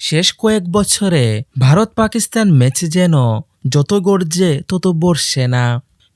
শেষ কয়েক বছরে ভারত পাকিস্তান ম্যাচ যেন যত গর্জে তত বর্ষে না।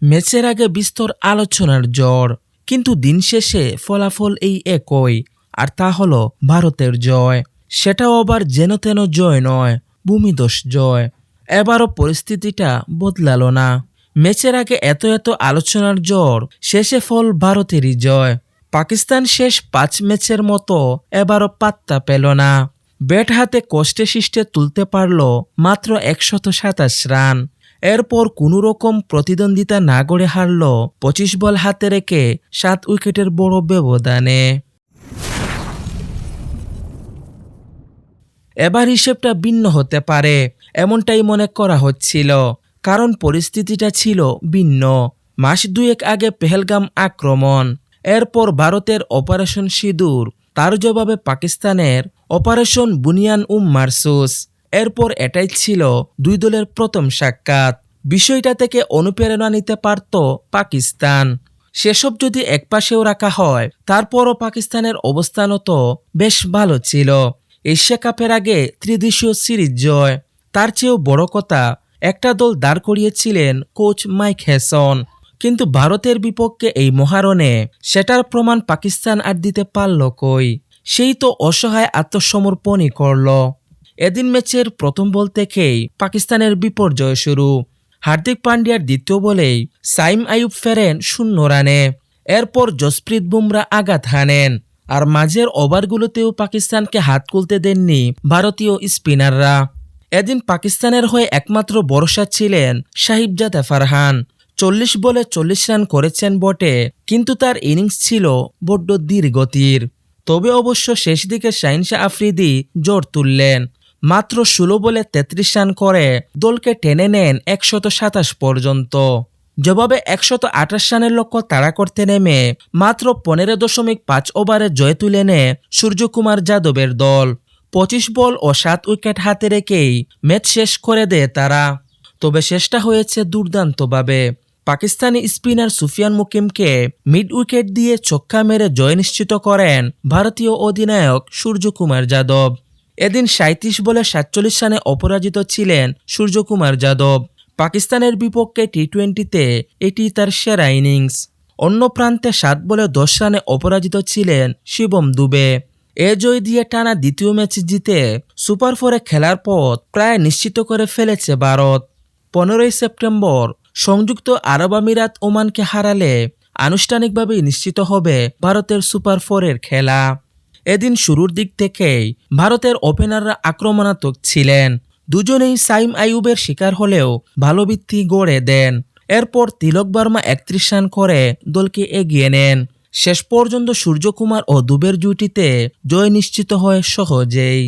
ম্যাচের আগে বিস্তর আলোচনার জ্বর, কিন্তু দিন শেষে ফলাফল এই একই, আর তা হল ভারতের জয়। সেটাও আবার যেন তেন জয় নয়, ভূমিদোষ জয়। এবারও পরিস্থিতিটা বদলালো না। ম্যাচের আগে এত এত আলোচনার জ্বর, শেষে ফল ভারতেরই জয়। পাকিস্তান শেষ পাঁচ ম্যাচের মতো এবারও পাত্তা পেল না। ব্যাট হাতে কষ্টে শিষ্টে তুলতে পারল মাত্র একশত সাতাশ রান। এরপর কোনো রকম প্রতিদ্বন্দ্বিতা না গড়ে হারল পঁচিশ বল হাতে রেখে সাত উইকেটের বড় ব্যবধানে। এবার হিসেবটা ভিন্ন হতে পারে, এমনটাই মনে করা হচ্ছিল, কারণ পরিস্থিতিটা ছিল ভিন্ন। মাস দুয়েক আগে পেহেলগাম আক্রমণ, এরপর ভারতের অপারেশন সিঁদুর তার জবাবে পাকিস্তানের অপারেশন বুনিয়ান উম মারসুস। এরপর এটাই ছিল দুই দলের প্রথম সাক্ষাৎ। বিষয়টা থেকে অনুপ্রেরণা নিতে পারত পাকিস্তান। সেসব যদি একপাশেও রাখা হয়, তারপরও পাকিস্তানের অবস্থানও তো বেশ ভালো ছিল। এশিয়া কাপের আগে ত্রিদেশীয় সিরিজ জয়। তার চেয়েও বড় কথা, একটা দল দাঁড় করিয়েছিলেন কোচ মাইক হেসন। কিন্তু ভারতের বিপক্ষে এই মহারণে সেটার প্রমাণ পাকিস্তান আর দিতে পারল কই? সেই তো অসহায় আত্মসমর্পণই করল। এদিন ম্যাচের প্রথম বল থেকেই পাকিস্তানের বিপর্যয় শুরু। হার্দিক পান্ডিয়ার দ্বিতীয় বলেই সাইম আয়ুব ফেরেন শূন্য রানে। এরপর জসপ্রীত বুমরা আঘাত হানেন। আর মাঝের ওভারগুলোতেও পাকিস্তানকে হাত খুলতে দেননি ভারতীয় স্পিনাররা। এদিন পাকিস্তানের হয়ে একমাত্র ভরসা ছিলেন সাহিবজাদা ফারহান। চল্লিশ বলে চল্লিশ রান করেছেন বটে, কিন্তু তার ইনিংস ছিল বড্ড ধীরগতির। তবে অবশ্য শেষ দিকে শাহিনশা আফ্রিদি জোর তুললেন। মাত্র ষোলো বলে তেত্রিশ রান করে, দলকে টেনে নেন একশত সাতাশ পর্যন্ত। জবাবে একশত আঠাশ রানের লক্ষ্য তাড়া করতে নেমে, মাত্র পনেরো দশমিক পাঁচ ওভারে জয় তুলে নেয় সূর্যকুমার যাদবের দল। পঁচিশ বল ও সাত উইকেট হাতে রেখেই ম্যাচ শেষ করে দেয় তারা। তবে শেষটা হয়েছে দুর্দান্তভাবে। পাকিস্তানি স্পিনার সুফিয়ান মুকিমকে মিড উইকেট দিয়ে ছক্কা মেরে জয় নিশ্চিত করেন ভারতীয় অধিনায়ক সূর্যকুমার যাদব। এদিন সাঁত্রিশ বলে সাতচল্লিশ রানে অপরাজিত ছিলেন সূর্যকুমার যাদব। পাকিস্তানের বিপক্ষে টি টোয়েন্টিতে এটি তার সেরা ইনিংস। অন্য প্রান্তে সাত বলে দশ রানে অপরাজিত ছিলেন শিবম দুবে। এ জয় দিয়ে টানা দ্বিতীয় ম্যাচ জিতে সুপার ফোরে খেলার পথ প্রায় নিশ্চিত করে ফেলেছে ভারত। পনেরোই সেপ্টেম্বর সংযুক্ত আরব আমিরাত ওমানকে হারালে আনুষ্ঠানিকভাবে নিশ্চিত হবে ভারতের সুপার ফোরের খেলা। এদিন শুরুর দিক থেকেই ভারতের ওপেনাররা আক্রমণাত্মক ছিলেন। দুজনেই সাইম আইয়ুবের শিকার হলেও ভালো ভিত্তি গড়ে দেন। এরপর তিলক বর্মা একত্রিশ রান করে দলকে এগিয়ে নেন। শেষ পর্যন্ত সূর্যকুমার ও দুবের জুটিতে জয় নিশ্চিত হয় সহজেই।